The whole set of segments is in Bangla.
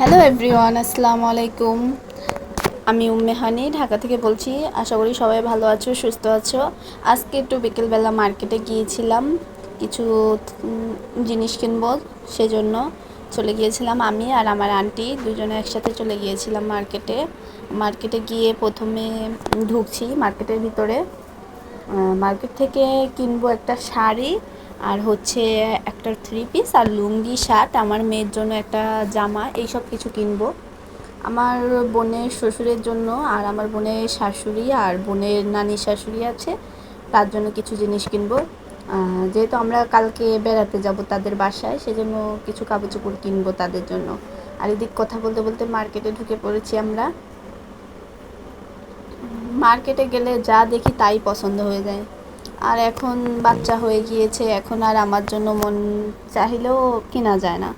হ্যালো এভরিওয়ান আসসালামু আলাইকুম আমি উম্মে হানি, ঢাকা থেকে বলছি, আশা করি সবাই ভালো আছো, সুস্থ আছো। আজকে একটু বিকেলবেলা মার্কেটে গিয়েছিলাম, কিছু জিনিস কিনবো, সেজন্য চলে গিয়েছিলাম আমি আর আমার আন্টি, দুজনে একসাথে চলে গিয়েছিলাম মার্কেটে। মার্কেটে গিয়ে প্রথমে ঢুকছি মার্কেটের ভিতরে। মার্কেট থেকে কিনবো একটা শাড়ি আর হচ্ছে একটা থ্রি পিস আর লুঙ্গি শার্ট আমার মেয়ের জন্য একটা জামা, এইসব কিছু কিনবো। আমার বোনের শ্বশুরের জন্য আর আমার বোনের শাশুড়ি আর বোনের নানি শাশুড়ি আছে, তার জন্য কিছু জিনিস কিনবো। যেহেতু আমরা কালকে বেড়াতে যাব তাদের বাসায়, সেজন্য কিছু কাপড় চোপড় কিনবো তাদের জন্য। আর এদিক কথা বলতে বলতে মার্কেটে ঢুকে পড়েছি আমরা। মার্কেটে গেলে যা দেখি তাই পছন্দ হয়ে যায়। আর এখন বাচ্চা হয়ে গিয়েছে, এখন আর আমার জন্য মন চাইলেও কেনা যায় না।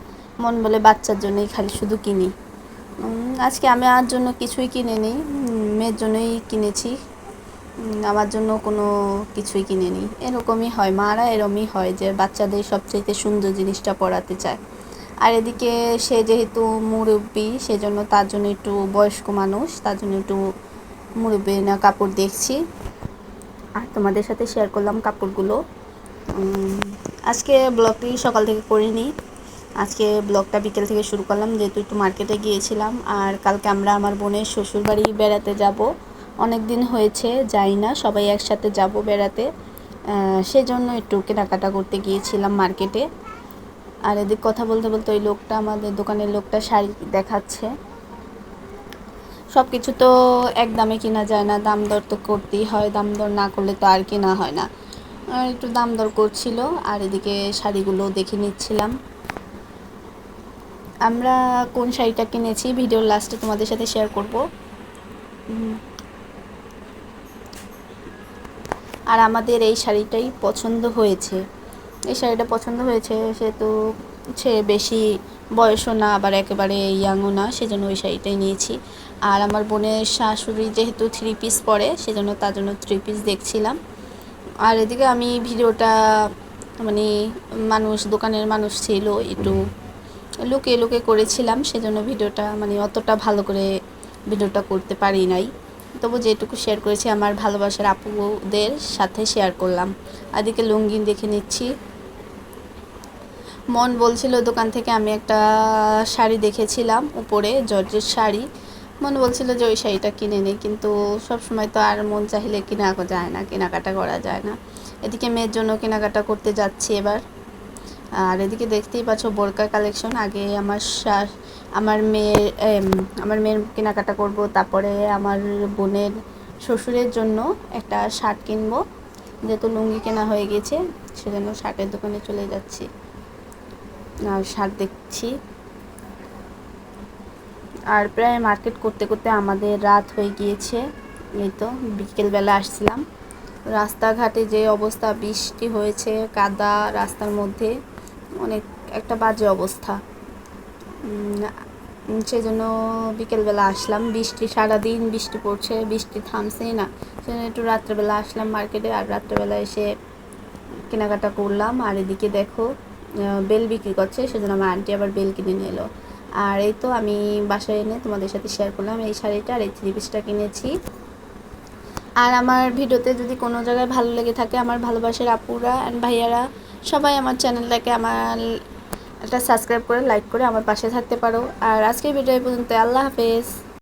মন বলে বাচ্চার জন্যই খালি শুধু কিনি। আজকে আমি আমার জন্য কিছুই কিনে নিই মেয়ের জন্যই কিনেছি। আমার জন্য কোনো কিছুই কিনে নিই। এরকমই হয়, মারা এরমই হয় যে বাচ্চাদের সবচেয়ে সুন্দর জিনিসটা পড়াতে চায়। আর এদিকে সে যেহেতু মুরব্বী, সেজন্য তার জন্য একটু বয়স্ক মানুষ, তার জন্য একটু মুরব্বী না কাপড় দেখছি। আর তোমাদের সাথে শেয়ার করলাম কাপড়গুলো। আজকে ব্লগটি সকাল থেকে করিনি। আজকে ব্লগটা বিকেল থেকে শুরু করলাম, যেহেতু একটু মার্কেটে গিয়েছিলাম। আর কালকে আমরা আমার বোনের শ্বশুর বাড়ি বেড়াতে যাব। অনেক দিন হয়েছে, যাই না, সবাই একসাথে যাব বেড়াতে। সেজন্য একটু কেনাকাটা করতে গিয়েছিলাম মার্কেটে আর এদিক কথা বলতে বলতে ওই লোকটা, আমাদের দোকানের লোকটা শাড়ি দেখাচ্ছে। সব কিছু তো এক দামে কেনা যায় না, দাম দর তো করতেই হয়, দাম দর না করলে তো আর কেনা হয় না। একটু দাম দর করছিল, আর এদিকে শাড়িগুলো দেখে নিচ্ছিলাম। আমরা কোন শাড়িটা কিনেছি, ভিডিওর লাস্টে তোমাদের সাথে শেয়ার করব। আর আমাদের এই শাড়িটাই পছন্দ হয়েছে। এই শাড়িটা পছন্দ হয়েছে, সেহেতু সে বেশি বয়সও না, আবার একেবারে ইয়াংও না, সেজন্য ওই শাড়িটাই নিয়েছি। আর আমার বোনের শাশুড়ি যেহেতু থ্রি পিস পরে, সেজন্য তার জন্য থ্রি পিস দেখছিলাম। আর এদিকে আমি ভিডিওটা মানে মানুষ, দোকানের মানুষ ছিল, একটু লুকিয়ে লুকিয়ে করেছিলাম, সেজন্য ভিডিওটা মানে অতটা ভালো করে ভিডিওটা করতে পারি নাই। তবু যেটুকু শেয়ার করেছি, আমার ভালোবাসার আপুদের সাথে শেয়ার করলাম। এদিকে লুঙ্গি দেখে নিচ্ছি। মন বলছিল দোকান থেকে আমি একটা শাড়ি দেখেছিলাম উপরে, জর্জের শাড়ি। মন বলছিল যে ওই শাড়িটা কিনে নিই কিন্তু সব সময় তো আর মন চাইলে কেনা যায় না, কেনাকাটা করা যায় না। এদিকে মেয়ের জন্য কেনাকাটা করতে যাচ্ছি এবার। আর এদিকে দেখতেই পাচ্ছ বোরকা কালেকশন। আগে আমার শা- আমার মেয়ের আমার মেয়ের কেনাকাটা করব, তারপরে আমার বোনের শ্বশুরের জন্য একটা শার্ট কিনবো। যেহেতু লুঙ্গি কেনা হয়ে গেছে, সেজন্য শার্টের দোকানে চলে যাচ্ছি। শার্ট দেখছি। আর প্রায় মার্কেট করতে করতে আমাদের রাত হয়ে গিয়েছে। এই তো বিকেলবেলা আসছিলাম। রাস্তাঘাটে যে অবস্থা, বৃষ্টি হয়েছে, কাদা রাস্তার মধ্যে, অনেক একটা বাজে অবস্থা। সেজন্য বিকেলবেলা আসলাম। বৃষ্টি সারাদিন বৃষ্টি পড়ছে, বৃষ্টি থামছেই না। সেজন্য একটু রাত্রেবেলা আসলাম মার্কেটে আর রাত্রেবেলা এসে কেনাকাটা করলাম। আর এদিকে দেখো বেল বিক্রি করছে, সেজন্য আমার আন্টি আবার বেল কিনে নিয়ে এলো। আর এই তো আমি বাসায় এনে তোমাদের সাথে শেয়ার করলাম এই শাড়িটা আর এই থ্রি পিসটা কিনেছি। আর আমার ভিডিওতে যদি কোনো জায়গায় ভালো লেগে থাকে, আমার ভালোবাসার আপুরা অ্যান্ড ভাইয়ারা, সবাই আমার চ্যানেলটাকে আমার একটা সাবস্ক্রাইব করে লাইক করে আমার পাশে থাকতে পারো। আর আজকের ভিডিও পর্যন্ত আল্লাহ হাফেজ।